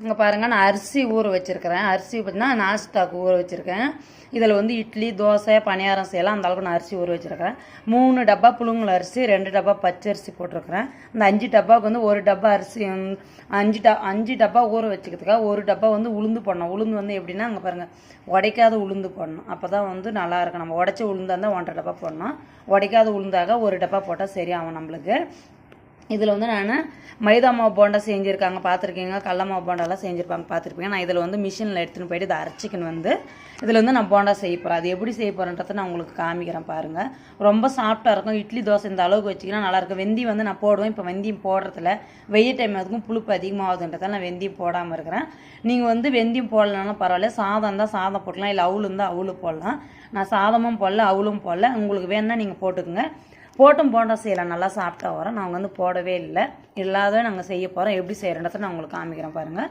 இங்கே பாருங்கள் நான் அரிசி ஊற வச்சுருக்கிறேன். அரிசி பார்த்தீங்கன்னா நாஸ்டாக்கு ஊற வச்சுருக்கேன். இதில் வந்து இட்லி தோசை பணியாரம் செய்யலாம். அந்த அளவுக்கு நான் அரிசி ஊற வச்சுருக்கிறேன். மூணு டப்பா புழுங்கல் அரிசி ரெண்டு டப்பா பச்சை அரிசி போட்டிருக்கிறேன். அந்த அஞ்சு டப்பாவுக்கு வந்து ஒரு டப்பா அரிசி அஞ்சு ட அஞ்சு டப்பா ஊற வச்சுக்கிறதுக்காக ஒரு டப்பா வந்து உளுந்து போடணும். உளுந்து வந்து எப்படின்னா அங்கே பாருங்கள் உடைக்காத உளுந்து போடணும். அப்போ தான் வந்து நல்லா இருக்கும். நம்ம உடச்ச உளுந்தாக இருந்தால் ஒன்றரை டப்பா போடணும். உடைக்காத உளுந்தாக ஒரு டப்பா போட்டால் சரியாகும் நம்மளுக்கு. இதில் வந்து நான் மைதா மாவு போண்டா செஞ்சுருக்காங்க பார்த்துருக்கீங்க கடல மாவு போண்டாலாம் செஞ்சுருப்பாங்க பார்த்துருப்பீங்க நான் இதில் வந்து மிஷினில் எடுத்துகிட்டு போயிட்டு இதை அரைச்சிக்கணும் வந்து இதில் வந்து நான் போண்டா செய்ய போகிறேன் அது எப்படி செய்ய போகிறேன்றதை நான் உங்களுக்கு காமிக்கிறேன் பாருங்கள் ரொம்ப சாஃப்டாக இருக்கும். இட்லி தோசை இந்த அளவுக்கு வச்சிங்கன்னா நல்லாயிருக்கும் வெந்தி வந்து நான் போடுவேன். இப்போ வெந்தயம் போடுறதில்ல வெயில் டைம் அதுக்கும் புழுப்பு அதிகமாகுதுன்றதால நான் வெந்தயம் போடாமல் இருக்கிறேன். நீங்கள் வந்து வெந்தயம் போடலனாலும் பரவாயில்ல. சாதம் தான் சாதம் போடலாம் இல்லை அவுள் இருந்தால் அவுள் போடலாம். நான் சாதமும் போடல அவுளும் போடல. உங்களுக்கு வேணுன்னா நீங்கள் போட்டுக்கோங்க. போட்டும் போண்டா செய்யலாம். நல்லா சாப்பிட்டா வரோம் நாங்கள் வந்து போடவே இல்லை. இல்லாத நாங்கள் செய்ய போகிறோம் எப்படி செய்கிறன்றத நான் உங்களுக்கு காமிக்கிறேன் பாருங்கள்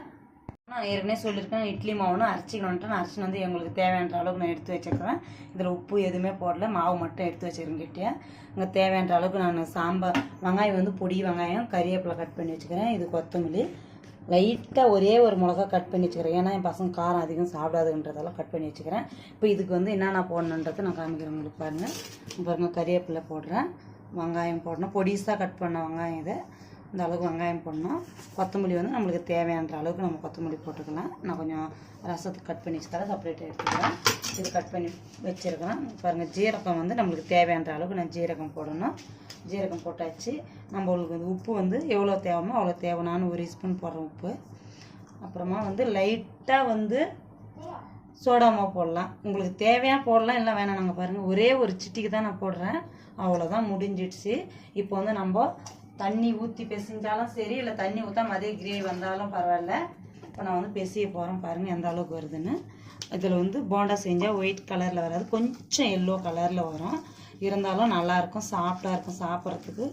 நான் ஏற்கனவே சொல்லியிருக்கேன். இட்லி மாவுன்னு அரைச்சிக்கணுன்ட்டு நான் அரைச்சின்னு வந்து எங்களுக்கு தேவையான அளவுக்கு நான் எடுத்து வச்சுருக்கிறேன். இதில் உப்பு எதுவுமே போடல. மாவு மட்டும் எடுத்து வச்சுருக்கேன் கிட்டே இங்கே தேவையான அளவுக்கு நான் சாம்பார் வெங்காயம் வந்து பொடி வெங்காயம் கறிவேப்பிலை கட் பண்ணி வச்சுக்கிறேன். இது கொத்தமல்லி. லைட்டாக ஒரே ஒரு மிளகா கட் பண்ணி வச்சுக்கிறேன். ஏன்னா என் பசங்க காரம் அதிகம் சாப்பிடாதுன்றதெல்லாம் கட் பண்ணி வச்சுக்கிறேன். இப்போ இதுக்கு வந்து என்னென்ன போடணுன்றதை நான் காமிக்கிறேன் உங்களுக்கு பாருங்கள் பாருங்க கறிவேப்பிலை போடுறேன். வெங்காயம் போடணும். பொடிசாக கட் பண்ண வெங்காயம் இது. இந்த அளவுக்கு வெங்காயம் போடணும். கொத்தமல்லி வந்து நம்மளுக்கு தேவையான அளவுக்கு நம்ம கொத்தமல்லி போட்டுக்கலாம். நான் கொஞ்சம் ரசத்துக்கு கட் பண்ணி வச்சுக்கிறேன் செப்பரேட்டாக எடுத்துக்கிறேன். இது கட் பண்ணி வச்சுருக்கிறேன் பாருங்கள் ஜீரகம் வந்து நம்மளுக்கு தேவையான அளவுக்கு நான் ஜீரகம் போடணும். ஜீரகம் போட்டாச்சு. நம்மளுக்கு வந்து உப்பு வந்து எவ்வளோ தேவைமோ அவ்வளோ தேவை நான் ஒரு ஸ்பூன் போடுறேன் உப்பு. அப்புறமா வந்து லைட்டாக வந்து சோடாமா போடலாம். உங்களுக்கு தேவையாக போடலாம் இல்லை வேணாம். நாங்கள் பாருங்கள் ஒரே ஒரு சிட்டிக்கு தான் நான் போடுறேன். அவ்வளோதான் முடிஞ்சிடுச்சு. இப்போ வந்து நம்ம தண்ணி ஊற்றி பிசைஞ்சாலும் சரி இல்லை தண்ணி ஊற்றாம அதே கிரேவி வந்தாலும் பரவாயில்ல. இப்போ நான் வந்து பிசைய போகிறேன் பாருங்கள் எந்த அளவுக்கு வருதுன்னு. இதில் வந்து போண்டா செஞ்சால் ஒயிட் கலரில் வராது கொஞ்சம் எல்லோ கலரில் வரும். இருந்தாலும் நல்லாயிருக்கும் சாஃப்டாக இருக்கும் சாப்பிட்றதுக்கு.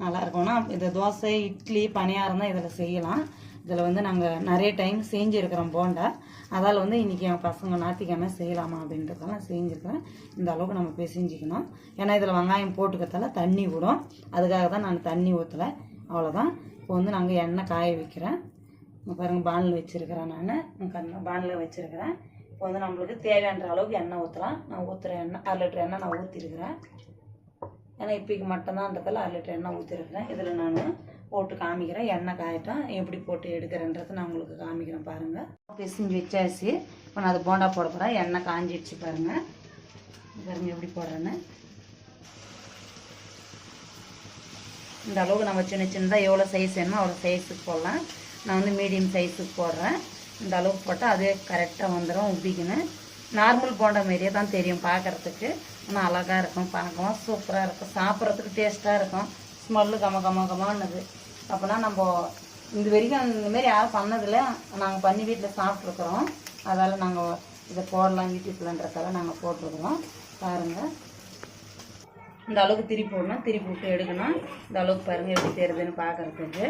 நல்லாயிருக்கும் ஆனால் இந்த தோசை இட்லி பணியாரம் தான் இதில் செய்யலாம். இதில் வந்து நாங்கள் நிறைய டைம் செஞ்சுருக்கிறோம் போண்டா. அதால் வந்து இன்றைக்கி என் பசங்க நாத்திக்காமல் செய்யலாமா அப்படின்றதெல்லாம் செஞ்சுருக்கிறேன். இந்த அளவுக்கு நம்ம பிசைஞ்சிக்கணும் ஏன்னா இதில் வெங்காயம் போட்டுக்கிறதால தண்ணி விடும் அதுக்காக தான் நான் தண்ணி ஊற்றலை அவ்வளோதான் இப்போ வந்து நாங்கள் எண்ணெய் காய வைக்கிறேன். பாருங்கள் பாருங்க பானில் வச்சுருக்கிறேன் நான். கண்ண பானில் வச்சுருக்கிறேன். இப்போ வந்து நம்மளுக்கு தேவையான அளவுக்கு எண்ணெய் ஊற்றலாம் நான் ஊற்றுற எண்ணெய் அரை லிட்டர் எண்ணெய் நான் ஊற்றிருக்கிறேன் ஏன்னா இப்போக்கு மட்டும்தான்றதால அரை லிட்டர் எண்ணெய் ஊற்றிருக்கிறேன் இதில் நான் போட்டு காமிக்கிறேன். எண்ணெய் காயட்டும். எப்படி போட்டு எடுக்கிறேன்றதை நான் உங்களுக்கு காமிக்கிறேன் பாருங்கள் பிசிஞ்சு வச்சாச்சு. இப்போ நான் அது போண்டா போட போகிறேன் எண்ணெய் காஞ்சிடுச்சு பாருங்கள் பாருங்கள் எப்படி போடுறேன்னு. இந்த அளவுக்கு நம்ம சின்ன சின்னதாக எவ்வளோ சைஸ் வேணுமோ அவ்வளோ சைஸுக்கு போடலாம். நான் வந்து மீடியம் சைஸுக்கு போடுறேன். இந்த அளவுக்கு போட்டால் அதே கரெக்டாக வந்துடும் உப்பிக்குன்னு. நார்மல் போண்டா மாரியே தான் தெரியும் பார்க்குறதுக்கு ஆனால் அழகாக இருக்கும் பார்க்கவும் சூப்பராக இருக்கும். சாப்பிட்றதுக்கு டேஸ்ட்டாக இருக்கும். ஸ்மெல்லு கம கம கமான்னுது. அப்போனா நம்ம இந்த வரைக்கும் இந்தமாரி யாரும் பண்ணதில்லை. நாங்கள் பண்ணி வீட்டில் சாப்பிட்ருக்குறோம் அதால் நாங்கள் இதை போடலாம் யூடியூப்லன்றதால நாங்கள் போட்டிருக்கிறோம். பாருங்கள் இந்த அளவுக்கு திருப்பி போடணும். திருப்பி விட்டு எடுக்கணும். இந்த அளவுக்கு பாருங்கள் எப்படி தெரியுதுன்னு பார்க்குறதுக்கு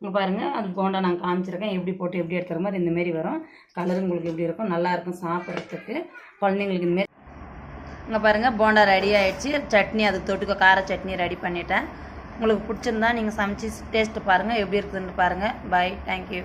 இங்கே பாருங்கள் அது போண்டா நான் காமிச்சிருக்கேன். எப்படி போட்டு எப்படி எடுத்துகிற மாதிரி இந்தமாரி வரும். கலர் உங்களுக்கு எப்படி இருக்கும்? நல்லாயிருக்கும் சாப்பிட்றதுக்கு. குழந்தைங்களுக்கு இந்தமாரி இங்கே பாருங்கள் போண்டா ரெடி ஆகிடுச்சு சட்னி அது தொட்டுக்க கார சட்னி ரெடி பண்ணிட்டேன். உங்களுக்கு பிடிச்சிருந்தா நீங்கள் சமைச்சு டேஸ்ட்டு பாருங்கள் எப்படி இருக்குதுன்னு பாருங்கள் பாய் தேங்க்யூ